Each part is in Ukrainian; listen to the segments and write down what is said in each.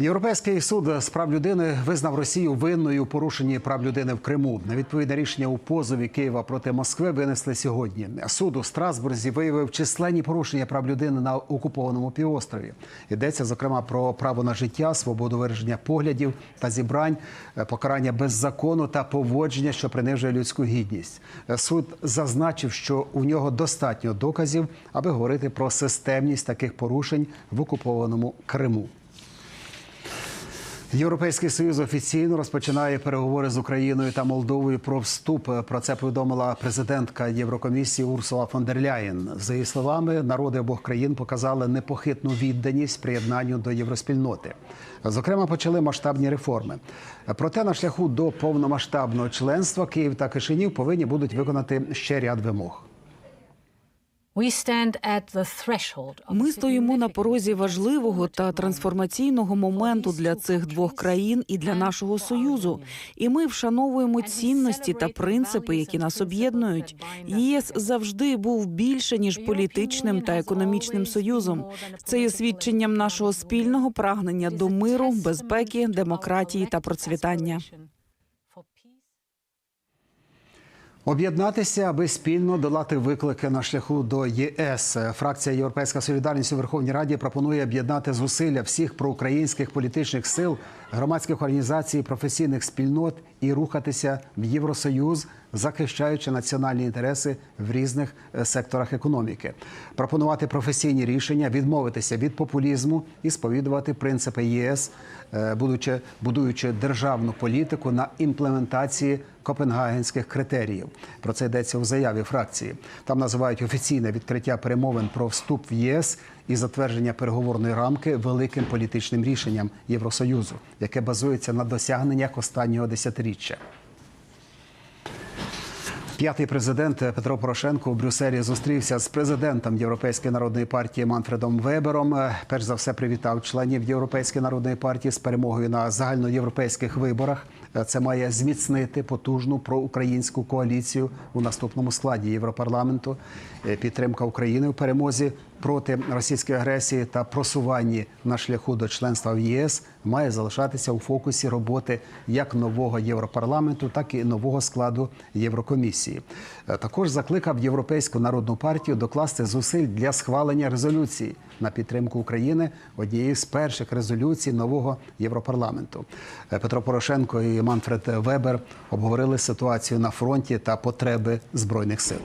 Європейський суд з прав людини визнав Росію винною у порушенні прав людини в Криму. Відповідне рішення у позові Києва проти Москви винесли сьогодні. Суд у Страсбурзі виявив численні порушення прав людини на окупованому півострові. Йдеться зокрема про право на життя, свободу вираження поглядів та зібрань, покарання без закону та поводження, що принижує людську гідність. Суд зазначив, що у нього достатньо доказів, аби говорити про системність таких порушень в окупованому Криму. Європейський союз офіційно розпочинає переговори з Україною та Молдовою про вступ. Про це повідомила президентка Єврокомісії Урсула фон дер Ляєн. За її словами, народи обох країн показали непохитну відданість приєднанню до євроспільноти. Зокрема, почали масштабні реформи. Проте на шляху до повномасштабного членства Київ та Кишинів повинні будуть виконати ще ряд вимог. Ми стоїмо на порозі важливого та трансформаційного моменту для цих двох країн і для нашого союзу. І ми вшановуємо цінності та принципи, які нас об'єднують. ЄС завжди був більше ніж політичним та економічним союзом. Це є свідченням нашого спільного прагнення до миру, безпеки, демократії та процвітання. Об'єднатися, аби спільно долати виклики на шляху до ЄС. Фракція Європейська Солідарність у Верховній Раді пропонує об'єднати зусилля всіх проукраїнських політичних сил, громадських організацій, професійних спільнот і рухатися в Євросоюз, захищаючи національні інтереси в різних е, секторах економіки, пропонувати професійні рішення, відмовитися від популізму і сповідувати принципи ЄС, е, будучи будуючи державну політику на імплементації копенгагенських критеріїв. Про це йдеться у заяві фракції. Там називають офіційне відкриття перемовин про вступ в ЄС і затвердження переговорної рамки великим політичним рішенням Євросоюзу, яке базується на досягненнях останнього десятиріччя. П'ятий президент Петро Порошенко у Брюсселі зустрівся з президентом Європейської народної партії Манфредом Вебером. Перш за все привітав членів Європейської народної партії з перемогою на загальноєвропейських виборах. Це має зміцнити потужну проукраїнську коаліцію у наступному складі Європарламенту. Підтримка України в перемозі проти російської агресії та просуванні на шляху до членства в ЄС має залишатися у фокусі роботи як нового європарламенту, так і нового складу Єврокомісії. Також закликав Європейську народну партію докласти зусиль для схвалення резолюції на підтримку України однієї з перших резолюцій нового європарламенту. Петро Порошенко і Манфред Вебер обговорили ситуацію на фронті та потреби збройних сил.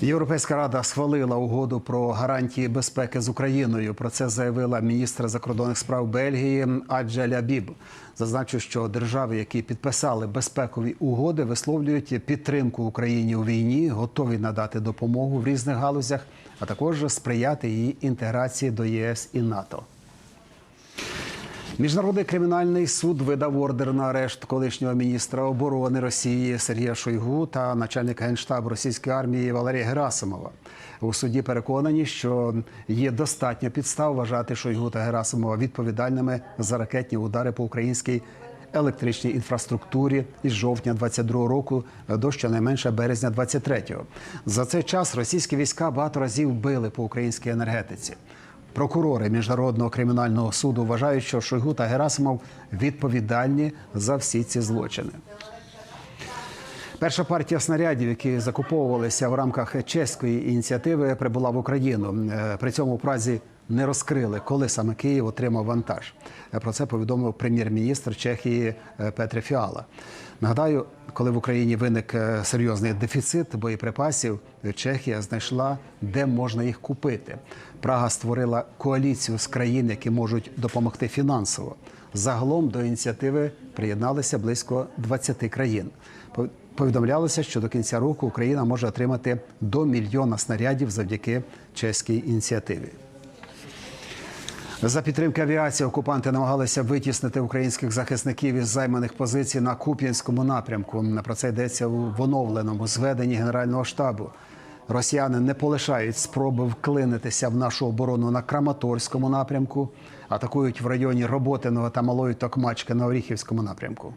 Європейська рада схвалила угоду про гарантії безпеки з Україною. Про це заявила міністр закордонних справ Бельгії Аджа Лябіб. Зазначу, що держави, які підписали безпекові угоди, висловлюють підтримку Україні у війні, готові надати допомогу в різних галузях, а також сприяти її інтеграції до ЄС і НАТО. Міжнародний кримінальний суд видав ордер на арешт колишнього міністра оборони Росії Сергія Шойгу та начальника генштабу російської армії Валерія Герасимова. У суді переконані, що є достатньо підстав вважати Шойгу та Герасимова відповідальними за ракетні удари по українській електричній інфраструктурі із жовтня 22 року до щонайменше березня 23-го. За цей час російські війська багато разів били по українській енергетиці. Прокурори міжнародного кримінального суду вважають, що Шойгу та Герасимов відповідальні за всі ці злочини. Перша партія снарядів, які закуповувалися в рамках чеської ініціативи, прибула в Україну. При цьому в Празі не розкрили, коли саме Київ отримав вантаж. Про це повідомив прем'єр-міністр Чехії Петре Фіала. Нагадаю, коли в Україні виник серйозний дефіцит боєприпасів, Чехія знайшла, де можна їх купити. Прага створила коаліцію з країн, які можуть допомогти фінансово. Загалом до ініціативи приєдналися близько 20 країн. Повідомлялося, що до кінця року Україна може отримати до мільйона снарядів завдяки чеській ініціативі. За підтримки авіації окупанти намагалися витіснити українських захисників із займаних позицій на Куп'янському напрямку. Про це йдеться в оновленому зведенні Генерального штабу. Росіяни не полишають спроби вклинитися в нашу оборону на Краматорському напрямку, атакують в районі Роботиного та Малої Токмачки на Оріхівському напрямку.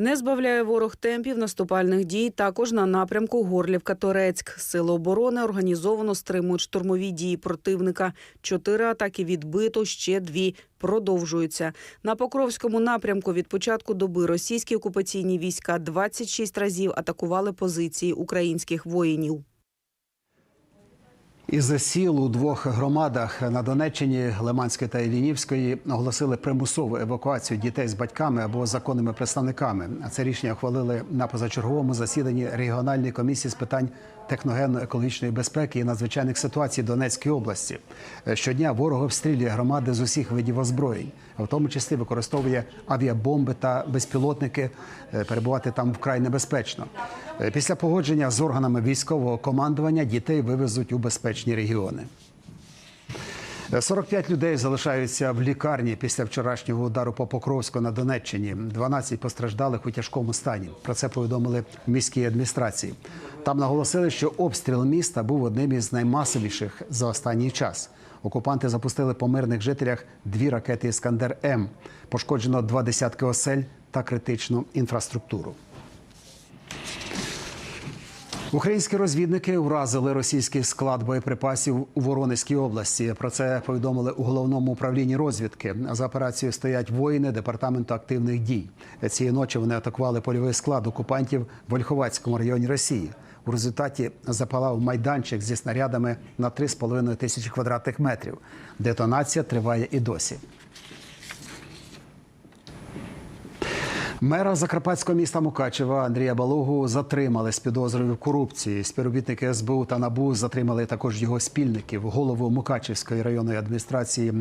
Не збавляє ворог темпів наступальних дій також на напрямку Горлівка-Торецьк. Сили оборони організовано стримують штурмові дії противника. Чотири атаки відбито, ще дві продовжуються. На Покровському напрямку від початку доби російські окупаційні війська 26 разів атакували позиції українських воїнів. Із сіл у двох громадах на Донеччині Лиманської та Іллінівської оголосили примусову евакуацію дітей з батьками або законними представниками. Це рішення ухвалили на позачерговому засіданні регіональної комісії з питань техногенно-екологічної безпеки і надзвичайних ситуацій Донецької області. Щодня ворог обстрілює громади з усіх видів озброєнь, в тому числі використовує авіабомби та безпілотники. Перебувати там вкрай небезпечно. Е, Після погодження з органами військового командування дітей вивезуть у безпечні регіони. 45 людей залишаються в лікарні після вчорашнього удару по Покровську на Донеччині. 12 постраждалих у тяжкому стані. Про це повідомили в міській адміністрації. Там наголосили, що обстріл міста був одним із наймасовіших за останній час. Окупанти запустили по мирних жителях дві ракети Іскандер М. Пошкоджено два десятки осель та критичну інфраструктуру. Українські розвідники вразили російський склад боєприпасів у Воронезькій області. Про це повідомили у головному управлінні розвідки. За операцією стоять воїни департаменту активних дій. Цієї ночі вони атакували польовий склад окупантів в Ольховацькому районі Росії. У результаті запалав майданчик зі снарядами на 3,5 тисячі квадратних метрів. Детонація триває і досі. Мера закарпатського міста Мукачева Андрія Балогу затримали з підозрою корупції. Співробітники СБУ та НАБУ затримали також його спільників, голову Мукачевської районної адміністрації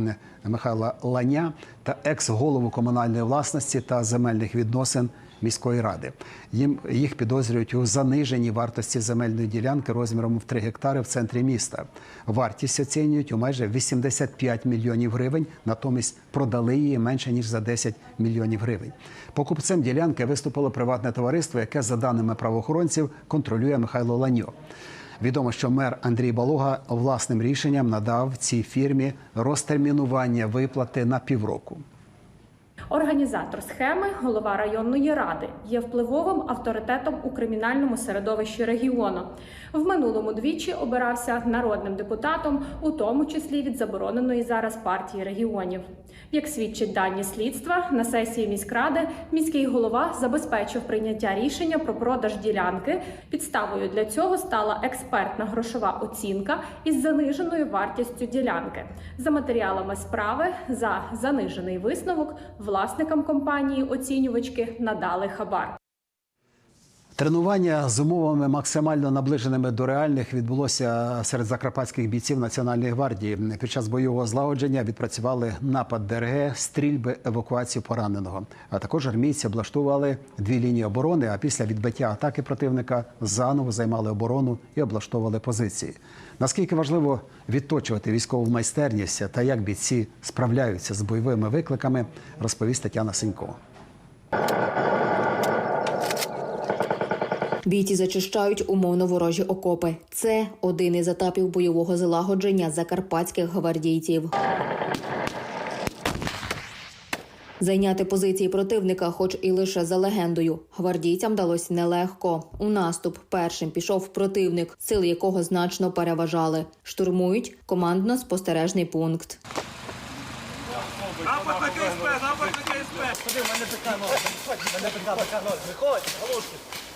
Михайла Ланя та екс-голову комунальної власності та земельних відносин міської ради. Їм їх підозрюють у заниженні вартості земельної ділянки розміром в 3 гектари в центрі міста. Вартість оцінюють у майже 85 мільйонів гривень. Натомість продали її менше ніж за 10 мільйонів гривень. Покупцем ділянки виступило приватне товариство, яке, за даними правоохоронців, контролює Михайло Ланьо. Відомо, що мер Андрій Балога власним рішенням надав цій фірмі розтермінування виплати на півроку. Організатор схеми, голова районної ради, є впливовим авторитетом у кримінальному середовищі регіону. В минулому двічі обирався народним депутатом, у тому числі від забороненої зараз партії регіонів. Як свідчить дані слідства, на сесії міськради міський голова забезпечив прийняття рішення про продаж ділянки. Підставою для цього стала експертна грошова оцінка із заниженою вартістю ділянки. За матеріалами справи за занижений висновок власникам компанії оцінювачки надали хабар. Тренування з умовами максимально наближеними до реальних відбулося серед закарпатських бійців Національної гвардії. Під час бойового злагодження відпрацювали напад ДРГ, стрільби, евакуацію пораненого. А також армійці облаштували дві лінії оборони. А після відбиття атаки противника заново займали оборону і облаштовували позиції. Наскільки важливо відточувати військову майстерність та як бійці справляються з бойовими викликами, розповість Тетяна Синько. Бійці зачищають умовно ворожі окопи. Це один із етапів бойового злагодження закарпатських гвардійців. Зайняти позиції противника, хоч і лише за легендою, гвардійцям далось нелегко. У наступ першим пішов противник, сили якого значно переважали. Штурмують командно-спостережний пункт. Напад на КСП, напад на КСП.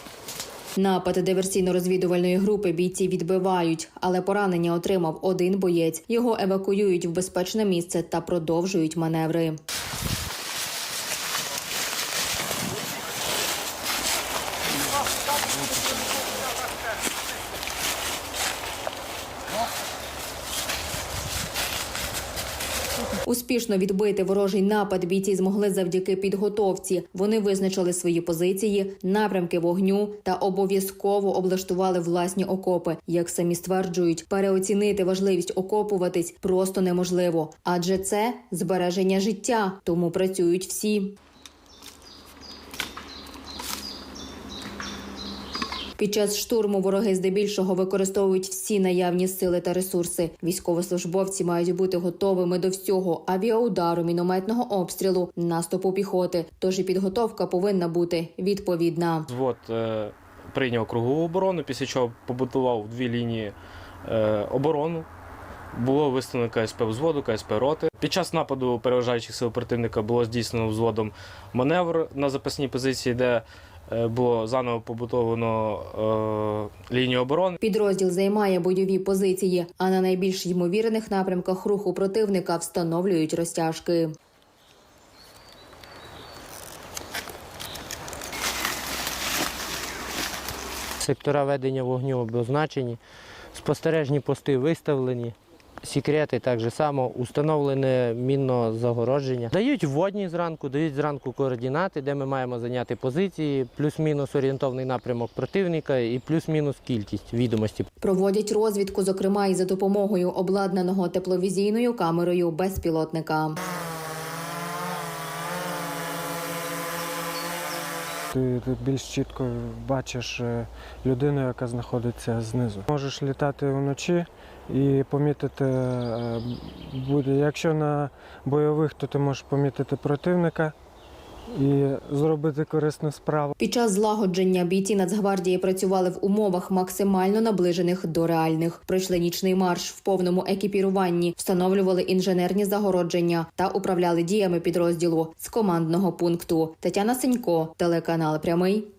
Напад диверсійно-розвідувальної групи бійці відбивають, але поранення отримав один боєць. Його евакуюють в безпечне місце та продовжують маневри. Успішно відбити ворожий напад бійці змогли завдяки підготовці. Вони визначили свої позиції, напрямки вогню та обов'язково облаштували власні окопи. Як самі стверджують, переоцінити важливість окопуватись просто неможливо, адже це збереження життя, тому працюють всі. Під час штурму вороги здебільшого використовують всі наявні сили та ресурси. Військовослужбовці мають бути готовими до всього авіаудару, мінометного обстрілу, наступу піхоти. Тож і підготовка повинна бути відповідна. Взвод е, прийняв кругову оборону, після чого побудував дві лінії е, оборону. Було виставлено КСП взводу, КСП роти. Під час нападу переважаючих сил противника було здійснено взводом маневр на запасній позиції, де було заново побудовано е, лінію оборони. Підрозділ займає бойові позиції, а на найбільш ймовірних напрямках руху противника встановлюють розтяжки. Сектора ведення вогню обозначені, спостережні пости виставлені, секрети так же само, установлене мінне загородження. Дають вводні зранку, дають зранку координати, де ми маємо зайняти позиції, плюс-мінус орієнтовний напрямок противника і плюс-мінус кількість відомості. Проводять розвідку, зокрема і за допомогою обладнаного тепловізійною камерою безпілотника. Ти, ти більш чітко бачиш е, людину, яка знаходиться знизу. Можеш літати вночі і помітити е, буде. Якщо на бойових, то ти можеш помітити противника і зробити корисну справу. Під час злагодження бійці Нацгвардії працювали в умовах максимально наближених до реальних. Пройшли нічний марш в повному екіпіруванні, встановлювали інженерні загородження та управляли діями підрозділу з командного пункту. Тетяна Сенько, телеканал Прямий.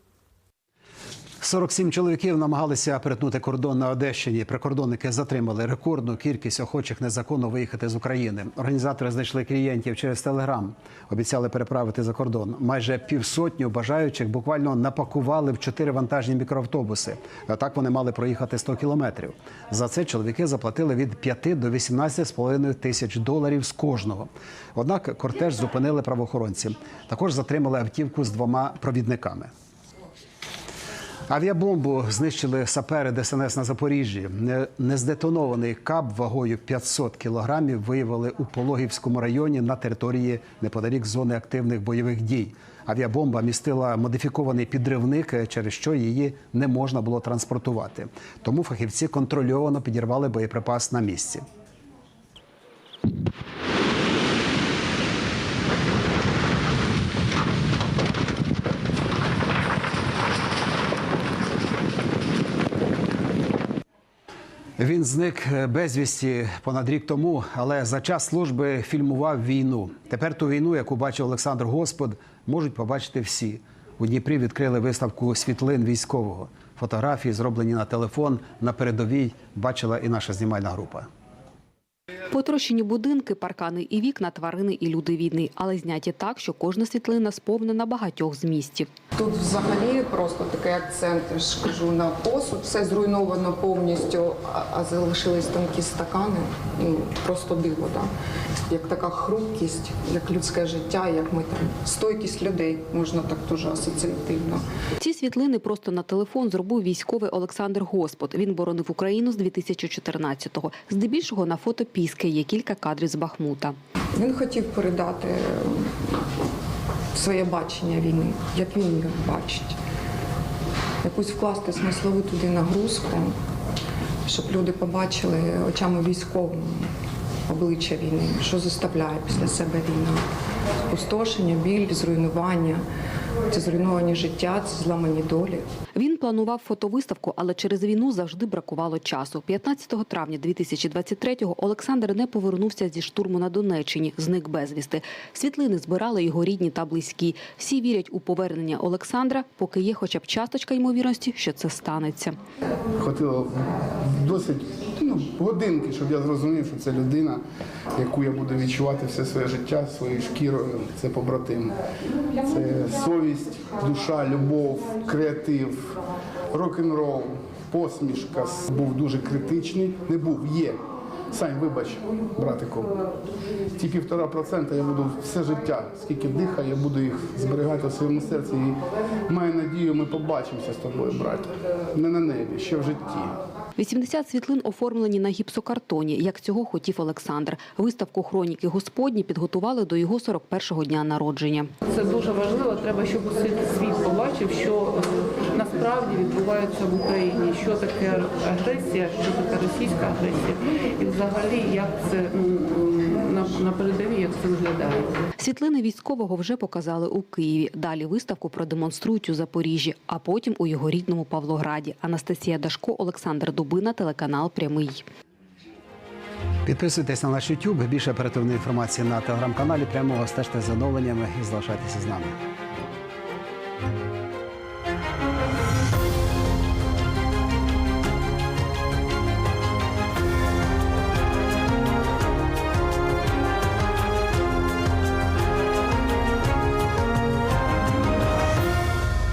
47 чоловіків намагалися перетнути кордон на Одещині. Прикордонники затримали рекордну кількість охочих незаконно виїхати з України. Організатори знайшли клієнтів через телеграм. Обіцяли переправити за кордон. Майже півсотню бажаючих буквально напакували в чотири вантажні мікроавтобуси. Так вони мали проїхати 100 кілометрів. За це чоловіки заплатили від 5 до 18,5 тисяч доларів з кожного. Однак кортеж зупинили правоохоронці. Також затримали автівку з двома провідниками. Авіабомбу знищили сапери ДСНС на Запоріжжі. Нездетонований каб вагою 500 кілограмів виявили у Пологівському районі на території неподалік зони активних бойових дій. Авіабомба містила модифікований підривник, через що її не можна було транспортувати. Тому фахівці контрольовано підірвали боєприпас на місці. Він зник е, безвісті понад рік тому, але за час служби фільмував війну. Тепер ту війну, яку бачив Олександр Господ, можуть побачити всі. У Дніпрі відкрили виставку світлин військового. Фотографії, зроблені на телефон, на передовій бачила і наша знімальна група. Потрощені будинки, паркани і вікна, тварини і люди війни, але зняті так, що кожна світлина сповнена багатьох змістів. Тут взагалі просто такий акцент, я ж кажу, на посуд. Все зруйновано повністю, а- залишились тонкі стакани. Ну, просто диво, да? як така хрупкість, як людське життя, як ми там стойкість людей, можна так дуже асоціативно. Ці світлини просто на телефон зробив військовий Олександр Господ. Він боронив Україну з 2014-го. Здебільшого на фото піски є кілька кадрів з Бахмута. Він хотів передати своє бачення війни, як він її бачить. Якусь вкласти смислову туди нагрузку, щоб люди побачили очами військовими обличчя війни, що заставляє після себе війна. Спустошення, біль, зруйнування, це зруйновані життя, це зламані долі. Він планував фотовиставку, але через війну завжди бракувало часу. 15 травня 2023-го Олександр не повернувся зі штурму на Донеччині, зник безвісти. Світлини збирали його рідні та близькі. Всі вірять у повернення Олександра, поки є хоча б часточка ймовірності, що це станеться. Хватило досить ну, годинки, щоб я зрозумів, що це людина, яку я буду відчувати все своє життя своєю шкірою. Це побратим. Це совість, душа, любов, креатив, рок-н-рол, посмішка. Був дуже критичний. Не був, є. Сань, вибач, братику. Ті півтора процента я буду все життя, скільки дихаю, я буду їх зберігати у своєму серці. І маю надію, ми побачимося з тобою, браття. Не на небі, ще в житті. 80 світлин оформлені на гіпсокартоні, як цього хотів Олександр. Виставку хроніки Господні підготували до його 41-го дня народження. Це дуже важливо. Треба, щоб світ, світ побачив, що е, насправді відбувається в Україні, що таке агресія, що таке російська агресія, і взагалі як це на, на передовій, як це виглядає. Світлини військового вже показали у Києві. Далі виставку продемонструють у Запоріжжі, а потім у його рідному Павлограді. Анастасія Дашко, Олександр Дубина, телеканал Прямий. Підписуйтесь на наш YouTube. Більше оперативної інформації на телеграм-каналі. Прямого стежте за оновленнями і залишайтеся з нами.